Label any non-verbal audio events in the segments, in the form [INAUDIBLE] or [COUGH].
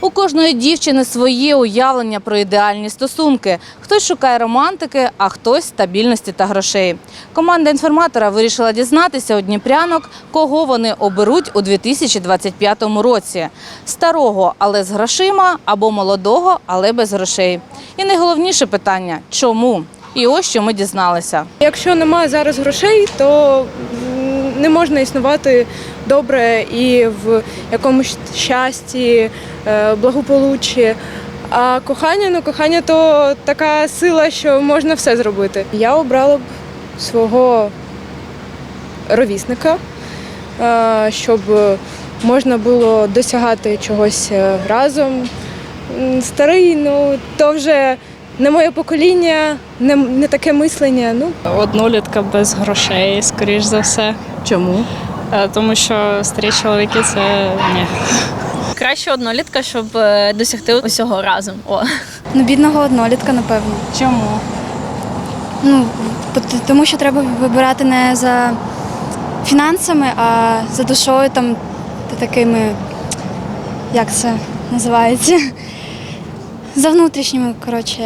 У кожної дівчини своє уявлення про ідеальні стосунки. Хтось шукає романтики, а хтось стабільності та грошей. Команда інформатора вирішила дізнатися у дніпрянок, кого вони оберуть у 2025 році: старого, але з грошима, або молодого, але без грошей. І найголовніше питання чому? І ось що ми дізналися. Якщо немає зараз грошей, то не можна існувати добре і в якомусь щасті, е, благополуччі. А кохання, ну кохання то така сила, що можна все зробити. Я обрала б свого ровісника, е, щоб можна було досягати чогось е, разом. Старий, ну то вже не моє покоління, не, не таке мислення. Ну Однолітка без грошей, скоріш за все. Чому? Е, Тому що старі чоловіки це ні. Краще однолітка, щоб е, досягти усього разом. О. Ну, бідного однолітка, напевно. Чому? Ну, тому що треба вибирати не за фінансами, а за душою там та такими, як це називається? За внутрішніми, коротше,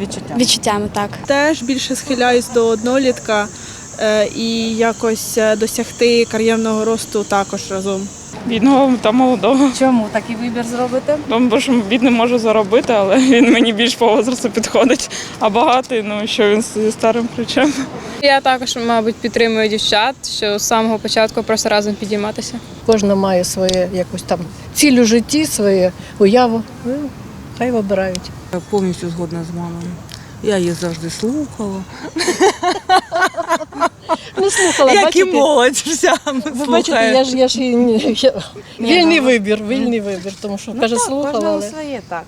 Відчуттями. відчуттями, так. Теж більше схиляюсь до однолітка і якось е, досягти кар'єрного росту також разом. Бідного та молодого. Чому такий вибір зробити? Тому бо що бідний може заробити, але він мені більш по возрасту підходить. А багатий, ну що він зі старим ключем. я також, мабуть, підтримую дівчат, що з самого початку просто разом підійматися. Кожна має своє якусь там ціль у житті, своє уяву. Ну, хай вибирають. Я повністю згодна з мамою. Я її завжди слухала. [LAUGHS] Не слухала, Як і бачите? молодь вся Ви бачите, я ж я ж і не- я- вільний вибір, вільний вибір, тому що каже, слухала, Кожного але своє так.